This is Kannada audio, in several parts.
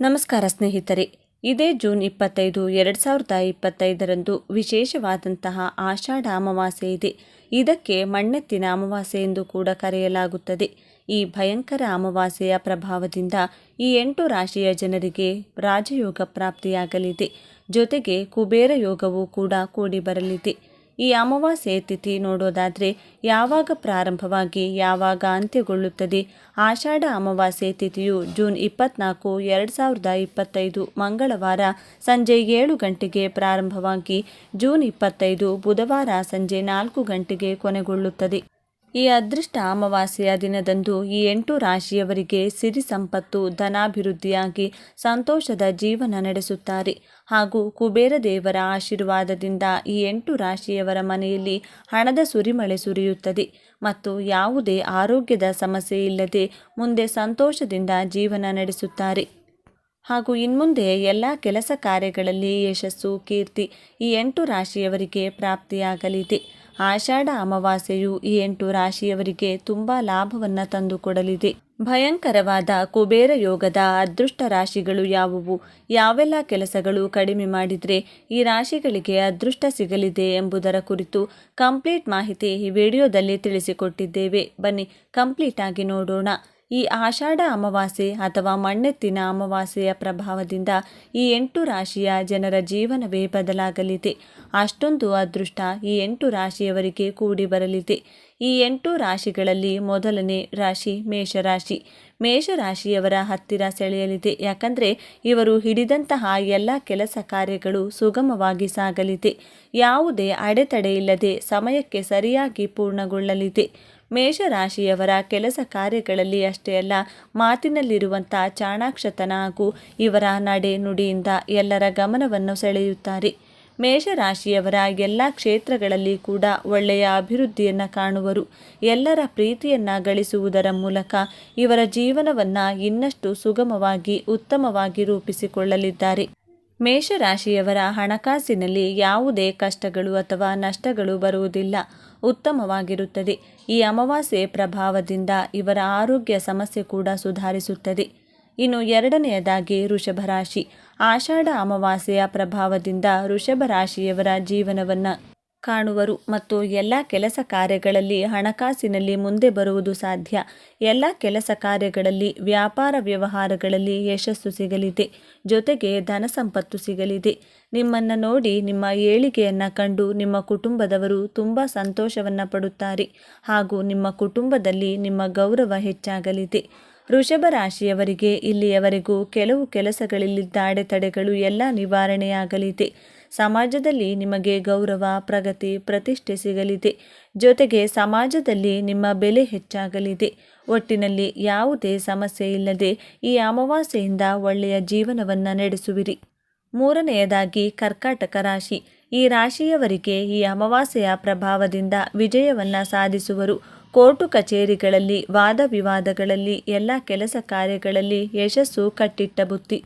ನಮಸ್ಕಾರ ಸ್ನೇಹಿತರೆ, ಇದೇ ಜೂನ್ ಇಪ್ಪತ್ತೈದು, ಎರಡು ಸಾವಿರದ ಇಪ್ಪತ್ತೈದರಂದು ವಿಶೇಷವಾದಂತಹ ಆಷಾಢ ಅಮಾವಾಸ್ಯೆ ಇದೆ. ಇದಕ್ಕೆ ಮಣ್ಣೆತ್ತಿನ ಅಮಾವಾಸ್ಯೆ ಎಂದು ಕೂಡ ಕರೆಯಲಾಗುತ್ತದೆ. ಈ ಭಯಂಕರ ಅಮಾವಾಸ್ಯೆಯ ಪ್ರಭಾವದಿಂದ ಈ ಎಂಟು ರಾಶಿಯ ಜನರಿಗೆ ರಾಜಯೋಗ ಪ್ರಾಪ್ತಿಯಾಗಲಿದೆ. ಜೊತೆಗೆ ಕುಬೇರ ಯೋಗವೂ ಕೂಡ ಕೂಡಿ ಬರಲಿದೆ. ಈ ಅಮಾವಾಸ್ಯೆ ತಿಥಿ ನೋಡೋದಾದರೆ ಯಾವಾಗ ಪ್ರಾರಂಭವಾಗಿ ಯಾವಾಗ ಅಂತ್ಯಗೊಳ್ಳುತ್ತದೆ? ಆಷಾಢ ಅಮಾವಾಸ್ಯೆ ತಿಥಿಯು ಜೂನ್ ಇಪ್ಪತ್ನಾಲ್ಕು, ಎರಡು ಸಾವಿರದ ಇಪ್ಪತ್ತೈದು ಮಂಗಳವಾರ ಸಂಜೆ ಏಳು ಗಂಟೆಗೆ ಪ್ರಾರಂಭವಾಗಿ ಜೂನ್ ಇಪ್ಪತ್ತೈದು ಬುಧವಾರ ಸಂಜೆ ನಾಲ್ಕು ಗಂಟೆಗೆ ಕೊನೆಗೊಳ್ಳುತ್ತದೆ. ಈ ಅದೃಷ್ಟ ಅಮಾವಾಸ್ಯೆಯ ದಿನದಂದು ಈ ಎಂಟು ರಾಶಿಯವರಿಗೆ ಸಿರಿ ಸಂಪತ್ತು, ಧನಾಭಿವೃದ್ಧಿಯಾಗಿ ಸಂತೋಷದ ಜೀವನ ನಡೆಸುತ್ತಾರೆ. ಹಾಗೂ ಕುಬೇರ ದೇವರ ಆಶೀರ್ವಾದದಿಂದ ಈ ಎಂಟು ರಾಶಿಯವರ ಮನೆಯಲ್ಲಿ ಹಣದ ಸುರಿಮಳೆ ಸುರಿಯುತ್ತದೆ. ಮತ್ತು ಯಾವುದೇ ಆರೋಗ್ಯದ ಸಮಸ್ಯೆ ಇಲ್ಲದೆ ಮುಂದೆ ಸಂತೋಷದಿಂದ ಜೀವನ ನಡೆಸುತ್ತಾರೆ. ಹಾಗೂ ಇನ್ಮುಂದೆ ಎಲ್ಲ ಕೆಲಸ ಕಾರ್ಯಗಳಲ್ಲಿ ಯಶಸ್ಸು, ಕೀರ್ತಿ ಈ ಎಂಟು ರಾಶಿಯವರಿಗೆ ಪ್ರಾಪ್ತಿಯಾಗಲಿದೆ. ಆಷಾಢ ಅಮಾವಾಸ್ಯೆಯು ಈ ಎಂಟು ರಾಶಿಯವರಿಗೆ ತುಂಬ ಲಾಭವನ್ನು ತಂದುಕೊಡಲಿದೆ ಭಯಂಕರವಾದ ಕುಬೇರ ಯೋಗದ ಅದೃಷ್ಟ ರಾಶಿಗಳು ಯಾವುವು? ಯಾವೆಲ್ಲ ಕೆಲಸಗಳು ಕಡಿಮೆ ಮಾಡಿದರೆ ಈ ರಾಶಿಗಳಿಗೆ ಅದೃಷ್ಟ ಸಿಗಲಿದೆ ಎಂಬುದರ ಕುರಿತು ಕಂಪ್ಲೀಟ್ ಮಾಹಿತಿ ಈ ವಿಡಿಯೋದಲ್ಲಿ ತಿಳಿಸಿಕೊಟ್ಟಿದ್ದೇವೆ. ಬನ್ನಿ, ಕಂಪ್ಲೀಟ್ ಆಗಿ ನೋಡೋಣ. ಈ ಆಷಾಢ ಅಮಾವಾಸ್ಯೆ ಅಥವಾ ಮಣ್ಣೆತ್ತಿನ ಅಮಾವಾಸ್ಯೆಯ ಪ್ರಭಾವದಿಂದ ಈ ಎಂಟು ರಾಶಿಯ ಜನರ ಜೀವನವೇ ಬದಲಾಗಲಿದೆ. ಅಷ್ಟೊಂದು ಅದೃಷ್ಟ ಈ ಎಂಟು ರಾಶಿಯವರಿಗೆ ಕೂಡಿ ಬರಲಿದೆ. ಈ ಎಂಟು ರಾಶಿಗಳಲ್ಲಿ ಮೊದಲನೇ ರಾಶಿ ಮೇಷರಾಶಿ. ಮೇಷರಾಶಿಯವರ ಹತ್ತಿರ ಸೆಳೆಯಲಿದೆ. ಯಾಕಂದರೆ ಇವರು ಹಿಡಿದಂತಹ ಎಲ್ಲ ಕೆಲಸ ಕಾರ್ಯಗಳು ಸುಗಮವಾಗಿ ಸಾಗಲಿದೆ. ಯಾವುದೇ ಅಡೆತಡೆ ಇಲ್ಲದೆ ಸಮಯಕ್ಕೆ ಸರಿಯಾಗಿ ಪೂರ್ಣಗೊಳ್ಳಲಿದೆ. ಮೇಷರಾಶಿಯವರ ಕೆಲಸ ಕಾರ್ಯಗಳಲ್ಲಿ ಅಷ್ಟೇ ಅಲ್ಲ, ಮಾತಿನಲ್ಲಿರುವಂಥ ಚಾಣಾಕ್ಷತನ ಹಾಗೂ ಇವರ ನಡೆ ನುಡಿಯಿಂದ ಎಲ್ಲರ ಗಮನವನ್ನು ಸೆಳೆಯುತ್ತಾರೆ. ಮೇಷರಾಶಿಯವರ ಎಲ್ಲ ಕ್ಷೇತ್ರಗಳಲ್ಲಿ ಕೂಡ ಒಳ್ಳೆಯ ಅಭಿವೃದ್ಧಿಯನ್ನು ಕಾಣುವರು. ಎಲ್ಲರ ಪ್ರೀತಿಯನ್ನು ಗಳಿಸುವುದರ ಮೂಲಕ ಇವರ ಜೀವನವನ್ನು ಇನ್ನಷ್ಟು ಸುಗಮವಾಗಿ, ಉತ್ತಮವಾಗಿ ರೂಪಿಸಿಕೊಳ್ಳಲಿದ್ದಾರೆ. ಮೇಷರಾಶಿಯವರ ಹಣಕಾಸಿನಲ್ಲಿ ಯಾವುದೇ ಕಷ್ಟಗಳು ಅಥವಾ ನಷ್ಟಗಳು ಬರುವುದಿಲ್ಲ. ಉತ್ತಮವಾಗಿರುತ್ತದೆ. ಈ ಅಮಾವಾಸ್ಯೆ ಪ್ರಭಾವದಿಂದ ಇವರ ಆರೋಗ್ಯ ಸಮಸ್ಯೆ ಕೂಡ ಸುಧಾರಿಸುತ್ತದೆ. ಇನ್ನು ಎರಡನೆಯದಾಗಿ ವೃಷಭ ರಾಶಿ. ಆಷಾಢ ಅಮಾವಾಸ್ಯೆಯ ಪ್ರಭಾವದಿಂದ ವೃಷಭ ರಾಶಿಯವರ ಜೀವನವನ್ನು ಕಾಣುವರು ಮತ್ತು ಎಲ್ಲ ಕೆಲಸ ಕಾರ್ಯಗಳಲ್ಲಿ ಹಣಕಾಸಿನಲ್ಲಿ ಮುಂದೆ ಬರುವುದು ಸಾಧ್ಯ. ಎಲ್ಲ ಕೆಲಸ ಕಾರ್ಯಗಳಲ್ಲಿ, ವ್ಯಾಪಾರ ವ್ಯವಹಾರಗಳಲ್ಲಿ ಯಶಸ್ಸು ಸಿಗಲಿದೆ. ಜೊತೆಗೆ ಧನ ಸಂಪತ್ತು ಸಿಗಲಿದೆ. ನಿಮ್ಮನ್ನು ನೋಡಿ, ನಿಮ್ಮ ಏಳಿಗೆಯನ್ನು ಕಂಡು ನಿಮ್ಮ ಕುಟುಂಬದವರು ತುಂಬ ಸಂತೋಷವನ್ನು ಪಡುತ್ತಾರೆ ಹಾಗೂ ನಿಮ್ಮ ಕುಟುಂಬದಲ್ಲಿ ನಿಮ್ಮ ಗೌರವ ಹೆಚ್ಚಾಗಲಿದೆ. ವೃಷಭ ರಾಶಿಯವರಿಗೆ ಇಲ್ಲಿಯವರೆಗೂ ಕೆಲವು ಕೆಲಸಗಳಲ್ಲಿದ್ದ ಅಡೆತಡೆಗಳು ಎಲ್ಲ ನಿವಾರಣೆಯಾಗಲಿದೆ. ಸಮಾಜದಲ್ಲಿ ನಿಮಗೆ ಗೌರವ, ಪ್ರಗತಿ, ಪ್ರತಿಷ್ಠೆ ಸಿಗಲಿದೆ. ಜೊತೆಗೆ ಸಮಾಜದಲ್ಲಿ ನಿಮ್ಮ ಬೆಲೆ ಹೆಚ್ಚಾಗಲಿದೆ. ಒಟ್ಟಿನಲ್ಲಿ ಯಾವುದೇ ಸಮಸ್ಯೆ ಇಲ್ಲದೆ ಈ ಅಮಾವಾಸ್ಯೆಯಿಂದ ಒಳ್ಳೆಯ ಜೀವನವನ್ನು ನಡೆಸುವಿರಿ. ಮೂರನೆಯದಾಗಿ ಕರ್ಕಾಟಕ ರಾಶಿ. ಈ ರಾಶಿಯವರಿಗೆ ಈ ಅಮಾವಾಸ್ಯೆಯ ಪ್ರಭಾವದಿಂದ ವಿಜಯವನ್ನು ಸಾಧಿಸುವರು. ಕೋರ್ಟು ಕಚೇರಿಗಳಲ್ಲಿ, ವಾದ ವಿವಾದಗಳಲ್ಲಿ, ಎಲ್ಲ ಕೆಲಸ ಕಾರ್ಯಗಳಲ್ಲಿ ಯಶಸ್ಸು ಕಟ್ಟಿಟ್ಟ ಬುತ್ತಿ.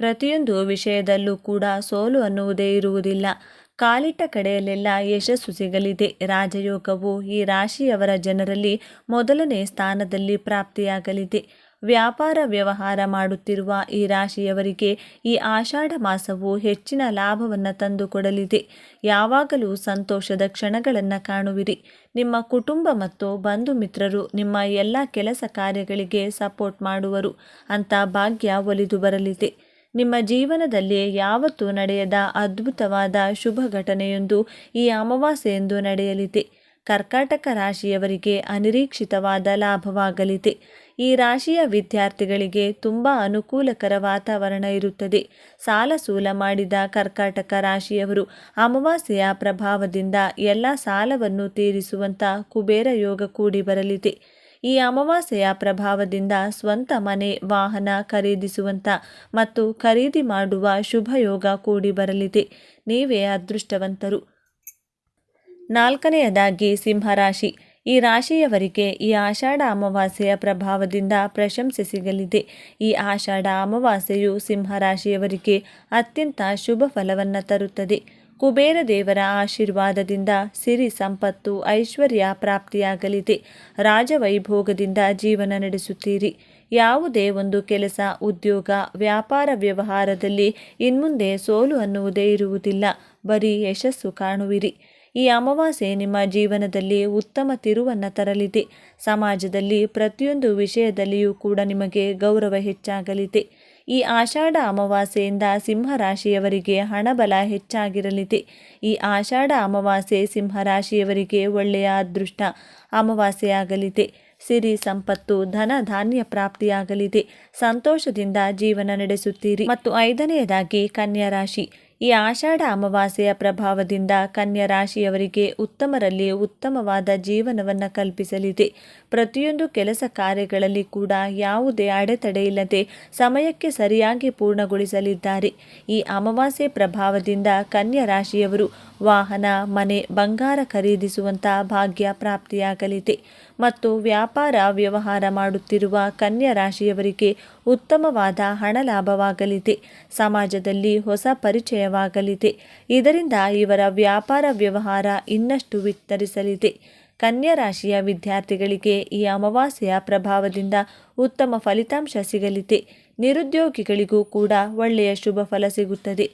ಪ್ರತಿಯೊಂದು ವಿಷಯದಲ್ಲೂ ಕೂಡ ಸೋಲು ಅನ್ನುವುದೇ ಇರುವುದಿಲ್ಲ. ಕಾಲಿಟ್ಟ ಕಡೆಯಲ್ಲೆಲ್ಲ ಯಶಸ್ಸು ಸಿಗಲಿದೆ. ರಾಜಯೋಗವು ಈ ರಾಶಿಯವರ ಜನರಲ್ಲಿ ಮೊದಲನೇ ಸ್ಥಾನದಲ್ಲಿ ಪ್ರಾಪ್ತಿಯಾಗಲಿದೆ. ವ್ಯಾಪಾರ ವ್ಯವಹಾರ ಮಾಡುತ್ತಿರುವ ಈ ರಾಶಿಯವರಿಗೆ ಈ ಆಷಾಢ ಮಾಸವು ಹೆಚ್ಚಿನ ಲಾಭವನ್ನು ತಂದುಕೊಡಲಿದೆ. ಯಾವಾಗಲೂ ಸಂತೋಷದ ಕ್ಷಣಗಳನ್ನು ಕಾಣುವಿರಿ. ನಿಮ್ಮ ಕುಟುಂಬ ಮತ್ತು ಬಂಧು ಮಿತ್ರರು ನಿಮ್ಮ ಎಲ್ಲ ಕೆಲಸ ಕಾರ್ಯಗಳಿಗೆ ಸಪೋರ್ಟ್ ಮಾಡುವರು. ಅಂತ ಭಾಗ್ಯ ಒಲಿದು ಬರಲಿದೆ. ನಿಮ್ಮ ಜೀವನದಲ್ಲಿ ಯಾವತ್ತೂ ನಡೆಯದ ಅದ್ಭುತವಾದ ಶುಭ ಘಟನೆಯೊಂದು ಈ ಅಮಾವಾಸ್ಯೆಯೆಂದು ನಡೆಯಲಿದೆ. ಕರ್ಕಾಟಕ ರಾಶಿಯವರಿಗೆ ಅನಿರೀಕ್ಷಿತವಾದ ಲಾಭವಾಗಲಿದೆ. ಈ ರಾಶಿಯ ವಿದ್ಯಾರ್ಥಿಗಳಿಗೆ ತುಂಬ ಅನುಕೂಲಕರ ವಾತಾವರಣ ಇರುತ್ತದೆ. ಸಾಲ ಸೂಲ ಮಾಡಿದ ಕರ್ಕಾಟಕ ರಾಶಿಯವರು ಅಮಾವಾಸ್ಯೆಯ ಪ್ರಭಾವದಿಂದ ಎಲ್ಲ ಸಾಲವನ್ನು ತೀರಿಸುವಂಥ ಕುಬೇರ ಯೋಗ ಕೂಡಿ ಬರಲಿದೆ. ಈ ಅಮಾವಾಸ್ಯೆಯ ಪ್ರಭಾವದಿಂದ ಸ್ವಂತ ಮನೆ, ವಾಹನ ಖರೀದಿಸುವಂತ ಮತ್ತು ಖರೀದಿ ಮಾಡುವ ಶುಭಯೋಗ ಕೂಡಿ ಬರಲಿದೆ. ನೀವೇ ಅದೃಷ್ಟವಂತರು. ನಾಲ್ಕನೆಯದಾಗಿ ಸಿಂಹರಾಶಿ ಈ ರಾಶಿಯವರಿಗೆ ಈ ಆಷಾಢ ಅಮಾವಾಸ್ಯೆಯ ಪ್ರಭಾವದಿಂದ ಪ್ರಶಂಸೆ ಸಿಗಲಿದೆ. ಈ ಆಷಾಢ ಅಮಾವಾಸ್ಯೆಯು ಸಿಂಹರಾಶಿಯವರಿಗೆ ಅತ್ಯಂತ ಶುಭ ಫಲವನ್ನು ತರುತ್ತದೆ. ಕುಬೇರ ದೇವರ ಆಶೀರ್ವಾದದಿಂದ ಸಿರಿ ಸಂಪತ್ತು, ಐಶ್ವರ್ಯ ಪ್ರಾಪ್ತಿಯಾಗಲಿದೆ. ರಾಜವೈಭೋಗದಿಂದ ಜೀವನ ನಡೆಸುತ್ತೀರಿ. ಯಾವುದೇ ಒಂದು ಕೆಲಸ, ಉದ್ಯೋಗ, ವ್ಯಾಪಾರ ವ್ಯವಹಾರದಲ್ಲಿ ಇನ್ಮುಂದೆ ಸೋಲು ಅನ್ನುವುದೇ ಇರುವುದಿಲ್ಲ. ಬರೀ ಯಶಸ್ಸು ಕಾಣುವಿರಿ. ಈ ಅಮಾವಾಸ್ಯೆ ನಿಮ್ಮ ಜೀವನದಲ್ಲಿ ಉತ್ತಮ ತಿರುವನ್ನು ತರಲಿದೆ. ಸಮಾಜದಲ್ಲಿ ಪ್ರತಿಯೊಂದು ವಿಷಯದಲ್ಲಿಯೂ ಕೂಡ ನಿಮಗೆ ಗೌರವ ಹೆಚ್ಚಾಗಲಿದೆ. ಈ ಆಷಾಢ ಅಮಾವಾಸ್ಯೆಯಿಂದ ಸಿಂಹರಾಶಿಯವರಿಗೆ ಹಣಬಲ ಹೆಚ್ಚಾಗಿರಲಿದೆ. ಈ ಆಷಾಢ ಅಮಾವಾಸ್ಯೆ ಸಿಂಹರಾಶಿಯವರಿಗೆ ಒಳ್ಳೆಯ ಅದೃಷ್ಟ ಅಮಾವಾಸ್ಯೆಯಾಗಲಿದೆ. ಸಿರಿ ಸಂಪತ್ತು, ಧನ ಧಾನ್ಯ ಪ್ರಾಪ್ತಿಯಾಗಲಿದೆ. ಸಂತೋಷದಿಂದ ಜೀವನ ನಡೆಸುತ್ತೀರಿ. ಮತ್ತು ಐದನೆಯದಾಗಿ ಕನ್ಯಾ ರಾಶಿ ಈ ಆಷಾಢ ಅಮಾವಾಸ್ಯೆಯ ಪ್ರಭಾವದಿಂದ ಕನ್ಯಾ ರಾಶಿಯವರಿಗೆ ಉತ್ತಮರಲ್ಲಿ ಉತ್ತಮವಾದ ಜೀವನವನ್ನು ಕಲ್ಪಿಸಲಿದೆ. ಪ್ರತಿಯೊಂದು ಕೆಲಸ ಕಾರ್ಯಗಳಲ್ಲಿ ಕೂಡ ಯಾವುದೇ ಅಡೆತಡೆ ಇಲ್ಲದೆ ಸಮಯಕ್ಕೆ ಸರಿಯಾಗಿ ಪೂರ್ಣಗೊಳಿಸಲಿದ್ದಾರೆ. ಈ ಅಮಾವಾಸ್ಯೆ ಪ್ರಭಾವದಿಂದ ಕನ್ಯಾ ರಾಶಿಯವರು ವಾಹನ, ಮನೆ, ಬಂಗಾರ ಖರೀದಿಸುವಂತಹ ಭಾಗ್ಯ ಪ್ರಾಪ್ತಿಯಾಗಲಿದೆ. ಮತ್ತು ವ್ಯಾಪಾರ ವ್ಯವಹಾರ ಮಾಡುತ್ತಿರುವ ಕನ್ಯಾ ರಾಶಿಯವರಿಗೆ ಉತ್ತಮವಾದ ಹಣ ಲಾಭವಾಗಲಿದೆ. ಸಮಾಜದಲ್ಲಿ ಹೊಸ ಪರಿಚಯವಾಗಲಿದೆ. ಇದರಿಂದ ಇವರ ವ್ಯಾಪಾರ ವ್ಯವಹಾರ ಇನ್ನಷ್ಟು ವಿಸ್ತರಿಸಲಿದೆ. ಕನ್ಯಾ ರಾಶಿಯ ವಿದ್ಯಾರ್ಥಿಗಳಿಗೆ ಈ ಅಮಾವಾಸ್ಯೆಯ ಪ್ರಭಾವದಿಂದ ಉತ್ತಮ ಫಲಿತಾಂಶ ಸಿಗಲಿದೆ. ನಿರುದ್ಯೋಗಿಗಳಿಗೂ ಕೂಡ ಒಳ್ಳೆಯ ಶುಭ ಫಲ ಸಿಗುತ್ತದೆ.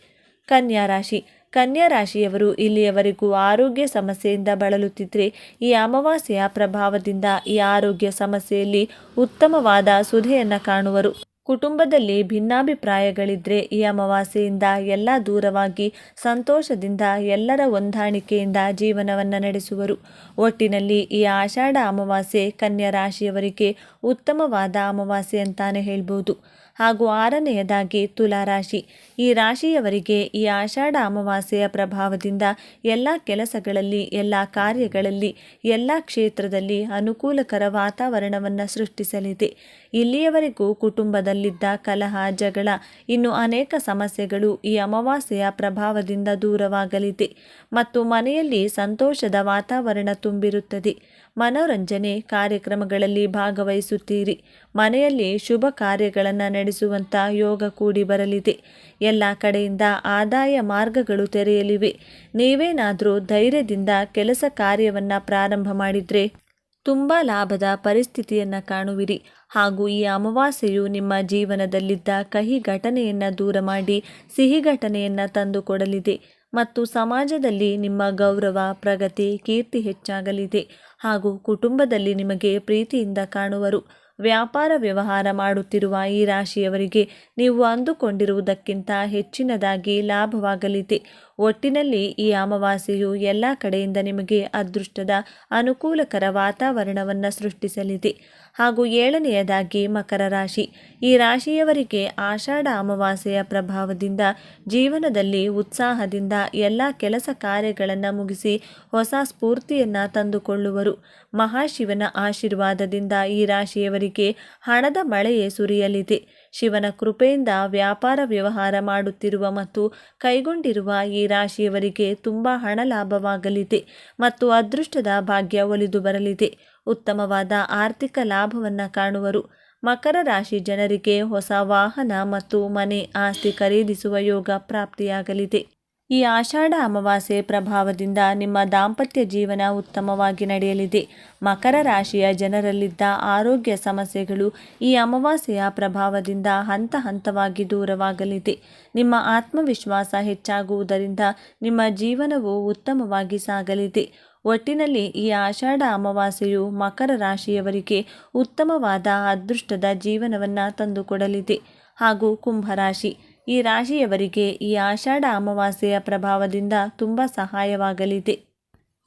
ಕನ್ಯಾ ರಾಶಿ ಕನ್ಯಾ ರಾಶಿಯವರು ಇಲ್ಲಿಯವರೆಗೂ ಆರೋಗ್ಯ ಸಮಸ್ಯೆಯಿಂದ ಬಳಲುತ್ತಿದ್ದರೆ ಈ ಅಮಾವಾಸ್ಯೆಯ ಪ್ರಭಾವದಿಂದ ಈ ಆರೋಗ್ಯ ಸಮಸ್ಯೆಯಲ್ಲಿ ಉತ್ತಮವಾದ ಸುಧೆಯನ್ನು ಕಾಣುವರು. ಕುಟುಂಬದಲ್ಲಿ ಭಿನ್ನಾಭಿಪ್ರಾಯಗಳಿದ್ದರೆ ಈ ಅಮಾವಾಸ್ಯೆಯಿಂದ ಎಲ್ಲ ದೂರವಾಗಿ ಸಂತೋಷದಿಂದ ಎಲ್ಲರ ಹೊಂದಾಣಿಕೆಯಿಂದ ಜೀವನವನ್ನು ನಡೆಸುವರು. ಒಟ್ಟಿನಲ್ಲಿ ಈ ಆಷಾಢ ಅಮಾವಾಸ್ಯೆ ಕನ್ಯಾ ರಾಶಿಯವರಿಗೆ ಉತ್ತಮವಾದ ಅಮಾವಾಸ್ಯೆ ಅಂತಾನೆ ಹೇಳ್ಬೋದು. ಹಾಗೂ ಆರನೆಯದಾಗಿ ತುಲಾರಾಶಿ. ಈ ರಾಶಿಯವರಿಗೆ ಈ ಆಷಾಢ ಅಮಾವಾಸ್ಯೆಯ ಪ್ರಭಾವದಿಂದ ಎಲ್ಲ ಕೆಲಸಗಳಲ್ಲಿ, ಎಲ್ಲ ಕಾರ್ಯಗಳಲ್ಲಿ, ಎಲ್ಲ ಕ್ಷೇತ್ರದಲ್ಲಿ ಅನುಕೂಲಕರ ವಾತಾವರಣವನ್ನು ಸೃಷ್ಟಿಸಲಿದೆ. ಇಲ್ಲಿಯವರೆಗೂ ಕುಟುಂಬದಲ್ಲಿದ್ದ ಕಲಹ, ಜಗಳ, ಇನ್ನು ಅನೇಕ ಸಮಸ್ಯೆಗಳು ಈ ಅಮಾವಾಸ್ಯೆಯ ಪ್ರಭಾವದಿಂದ ದೂರವಾಗಲಿದೆ. ಮತ್ತು ಮನೆಯಲ್ಲಿ ಸಂತೋಷದ ವಾತಾವರಣ ತುಂಬಿರುತ್ತದೆ. ಮನೋರಂಜನೆ ಕಾರ್ಯಕ್ರಮಗಳಲ್ಲಿ ಭಾಗವಹಿಸುತ್ತೀರಿ. ಮನೆಯಲ್ಲಿ ಶುಭ ಕಾರ್ಯಗಳನ್ನು ನಡೆಸುವಂಥ ಯೋಗ ಕೂಡಿ ಬರಲಿದೆ. ಎಲ್ಲ ಕಡೆಯಿಂದ ಆದಾಯ ಮಾರ್ಗಗಳು ತೆರೆಯಲಿವೆ. ನೀವೇನಾದರೂ ಧೈರ್ಯದಿಂದ ಕೆಲಸ ಕಾರ್ಯವನ್ನು ಪ್ರಾರಂಭ ಮಾಡಿದರೆ ತುಂಬ ಲಾಭದ ಪರಿಸ್ಥಿತಿಯನ್ನು ಕಾಣುವಿರಿ. ಹಾಗೂ ಈ ಅಮಾವಾಸ್ಯೆಯು ನಿಮ್ಮ ಜೀವನದಲ್ಲಿದ್ದ ಕಹಿ ಘಟನೆಯನ್ನು ದೂರ ಮಾಡಿ ಸಿಹಿ ಘಟನೆಯನ್ನು ತಂದುಕೊಡಲಿದೆ ಮತ್ತು ಸಮಾಜದಲ್ಲಿ ನಿಮ್ಮ ಗೌರವ, ಪ್ರಗತಿ, ಕೀರ್ತಿ ಹೆಚ್ಚಾಗಲಿದೆ. ಹಾಗೂ ಕುಟುಂಬದಲ್ಲಿ ನಿಮಗೆ ಪ್ರೀತಿಯಿಂದ ಕಾಣುವರು. ವ್ಯಾಪಾರ ವ್ಯವಹಾರ ಮಾಡುತ್ತಿರುವ ಈ ರಾಶಿಯವರಿಗೆ ನೀವು ಅಂದುಕೊಂಡಿರುವುದಕ್ಕಿಂತ ಹೆಚ್ಚಿನದಾಗಿ ಲಾಭವಾಗಲಿದೆ. ಒಟ್ಟಿನಲ್ಲಿ ಈ ಅಮಾವಾಸ್ಯೆಯು ಎಲ್ಲ ಕಡೆಯಿಂದ ನಿಮಗೆ ಅದೃಷ್ಟದ ಅನುಕೂಲಕರ ವಾತಾವರಣವನ್ನು ಸೃಷ್ಟಿಸಲಿದೆ. ಹಾಗೂ ಏಳನೆಯದಾಗಿ ಮಕರ ರಾಶಿ. ಈ ರಾಶಿಯವರಿಗೆ ಆಷಾಢ ಅಮಾವಾಸ್ಯೆಯ ಪ್ರಭಾವದಿಂದ ಜೀವನದಲ್ಲಿ ಉತ್ಸಾಹದಿಂದ ಎಲ್ಲ ಕೆಲಸ ಕಾರ್ಯಗಳನ್ನು ಮುಗಿಸಿ ಹೊಸ ಸ್ಫೂರ್ತಿಯನ್ನು ತಂದುಕೊಳ್ಳುವರು. ಮಹಾಶಿವನ ಆಶೀರ್ವಾದದಿಂದ ಈ ರಾಶಿಯವರಿಗೆ ಹಣದ ಮಳೆಯೇ ಸುರಿಯಲಿದೆ. ಶಿವನ ಕೃಪೆಯಿಂದ ವ್ಯಾಪಾರ ವ್ಯವಹಾರ ಮಾಡುತ್ತಿರುವ ಮತ್ತು ಕೈಗೊಂಡಿರುವ ಈ ರಾಶಿಯವರಿಗೆ ತುಂಬ ಹಣ ಲಾಭವಾಗಲಿದೆ ಮತ್ತು ಅದೃಷ್ಟದ ಭಾಗ್ಯ ಒಲಿದು ಬರಲಿದೆ. ಉತ್ತಮವಾದ ಆರ್ಥಿಕ ಲಾಭವನ್ನು ಕಾಣುವರು. ಮಕರ ರಾಶಿ ಜನರಿಗೆ ಹೊಸ ವಾಹನ ಮತ್ತು ಮನೆ ಆಸ್ತಿ ಖರೀದಿಸುವ ಯೋಗ ಪ್ರಾಪ್ತಿಯಾಗಲಿದೆ. ಈ ಆಷಾಢ ಅಮಾವಾಸ್ಯೆ ಪ್ರಭಾವದಿಂದ ನಿಮ್ಮ ದಾಂಪತ್ಯ ಜೀವನ ಉತ್ತಮವಾಗಿ ನಡೆಯಲಿದೆ. ಮಕರ ರಾಶಿಯ ಜನರಲ್ಲಿದ್ದ ಆರೋಗ್ಯ ಸಮಸ್ಯೆಗಳು ಈ ಅಮಾವಾಸ್ಯೆಯ ಪ್ರಭಾವದಿಂದ ಹಂತ ಹಂತವಾಗಿ ದೂರವಾಗಲಿದೆ. ನಿಮ್ಮ ಆತ್ಮವಿಶ್ವಾಸ ಹೆಚ್ಚಾಗುವುದರಿಂದ ನಿಮ್ಮ ಜೀವನವು ಉತ್ತಮವಾಗಿ ಸಾಗಲಿದೆ. ಒಟ್ಟಿನಲ್ಲಿ ಈ ಆಷಾಢ ಅಮಾವಾಸ್ಯೆಯು ಮಕರ ರಾಶಿಯವರಿಗೆ ಉತ್ತಮವಾದ ಅದೃಷ್ಟದ ಜೀವನವನ್ನು ತಂದುಕೊಡಲಿದೆ. ಹಾಗೂ ಕುಂಭರಾಶಿ ಈ ರಾಶಿಯವರಿಗೆ ಈ ಆಷಾಢ ಅಮಾವಾಸ್ಯೆಯ ಪ್ರಭಾವದಿಂದ ತುಂಬ ಸಹಾಯವಾಗಲಿದೆ.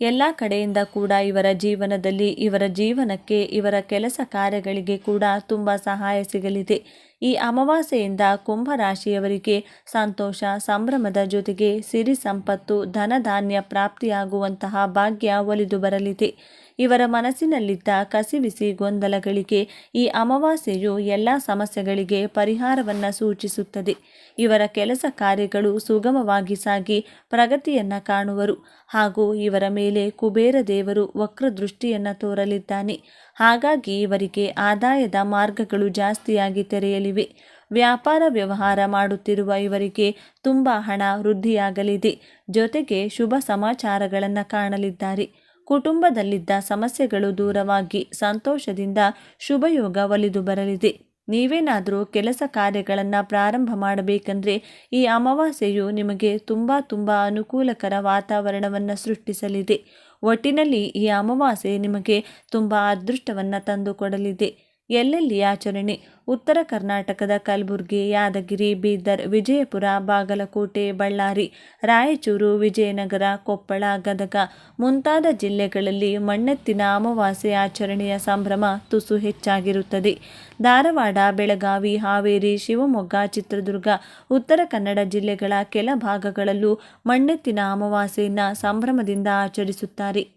ಎಲ್ಲ ಕಡೆಯಿಂದ ಕೂಡ ಇವರ ಜೀವನದಲ್ಲಿ, ಇವರ ಜೀವನಕ್ಕೆ, ಇವರ ಕೆಲಸ ಕಾರ್ಯಗಳಿಗೆ ಕೂಡ ತುಂಬ ಸಹಾಯ ಸಿಗಲಿದೆ. ಈ ಅಮಾವಾಸ್ಯೆಯಿಂದ ಕುಂಭರಾಶಿಯವರಿಗೆ ಸಂತೋಷ, ಸಂಭ್ರಮದ ಜೊತೆಗೆ ಸಿರಿ ಸಂಪತ್ತು, ಧನಧಾನ್ಯ ಪ್ರಾಪ್ತಿಯಾಗುವಂತಹ ಭಾಗ್ಯ ಒಲಿದು ಬರಲಿದೆ. ಇವರ ಮನಸ್ಸಿನಲ್ಲಿದ್ದ ಕಸಿವಿಸಿ ಗೊಂದಲಗಳಿಗೆ ಈ ಅಮಾವಾಸ್ಯೆಯು ಎಲ್ಲ ಸಮಸ್ಯೆಗಳಿಗೆ ಪರಿಹಾರವನ್ನು ಸೂಚಿಸುತ್ತದೆ. ಇವರ ಕೆಲಸ ಕಾರ್ಯಗಳು ಸುಗಮವಾಗಿ ಸಾಗಿ ಪ್ರಗತಿಯನ್ನು ಕಾಣುವರು. ಹಾಗೂ ಇವರ ಮೇಲೆ ಕುಬೇರ ದೇವರು ವಕ್ರದೃಷ್ಟಿಯನ್ನು ತೋರಲಿದ್ದಾನೆ. ಹಾಗಾಗಿ ಇವರಿಗೆ ಆದಾಯದ ಮಾರ್ಗಗಳು ಜಾಸ್ತಿಯಾಗಿ ತೆರೆಯಲಿವೆ. ವ್ಯಾಪಾರ ವ್ಯವಹಾರ ಮಾಡುತ್ತಿರುವ ಇವರಿಗೆ ತುಂಬ ಹಣ ವೃದ್ಧಿಯಾಗಲಿದೆ. ಜೊತೆಗೆ ಶುಭ ಸಮಾಚಾರಗಳನ್ನು ಕಾಣಲಿದ್ದಾರೆ. ಕುಟುಂಬದಲ್ಲಿದ್ದ ಸಮಸ್ಯೆಗಳು ದೂರವಾಗಿ ಸಂತೋಷದಿಂದ ಶುಭಯೋಗ ಒಲಿದು ಬರಲಿದೆ. ನೀವೇನಾದರೂ ಕೆಲಸ ಕಾರ್ಯಗಳನ್ನು ಪ್ರಾರಂಭ ಮಾಡಬೇಕೆಂದರೆ ಈ ಅಮಾವಾಸ್ಯೆಯು ನಿಮಗೆ ತುಂಬ ತುಂಬ ಅನುಕೂಲಕರ ವಾತಾವರಣವನ್ನು ಸೃಷ್ಟಿಸಲಿದೆ. ಒಟ್ಟಿನಲ್ಲಿ ಈ ಅಮಾವಾಸ್ಯೆ ನಿಮಗೆ ತುಂಬ ಅದೃಷ್ಟವನ್ನು ತಂದುಕೊಡಲಿದೆ. ಎಲ್ಲೆಲ್ಲಿ ಆಚರಣೆ? ಉತ್ತರ ಕರ್ನಾಟಕದ ಕಲಬುರಗಿ, ಯಾದಗಿರಿ, ಬೀದರ್, ವಿಜಯಪುರ, ಬಾಗಲಕೋಟೆ, ಬಳ್ಳಾರಿ, ರಾಯಚೂರು, ವಿಜಯನಗರ, ಕೊಪ್ಪಳ, ಗದಗ ಮುಂತಾದ ಜಿಲ್ಲೆಗಳಲ್ಲಿ ಮಣ್ಣೆತ್ತಿನ ಅಮಾವಾಸ್ಯೆ ಆಚರಣೆಯ ಸಂಭ್ರಮ ತುಸು ಹೆಚ್ಚಾಗಿರುತ್ತದೆ. ಧಾರವಾಡ, ಬೆಳಗಾವಿ, ಹಾವೇರಿ, ಶಿವಮೊಗ್ಗ, ಚಿತ್ರದುರ್ಗ, ಉತ್ತರ ಕನ್ನಡ ಜಿಲ್ಲೆಗಳ ಕೆಲ ಭಾಗಗಳಲ್ಲೂ ಮಣ್ಣೆತ್ತಿನ ಅಮಾವಾಸ್ಯೆಯನ್ನು ಸಂಭ್ರಮದಿಂದ ಆಚರಿಸುತ್ತಾರೆ.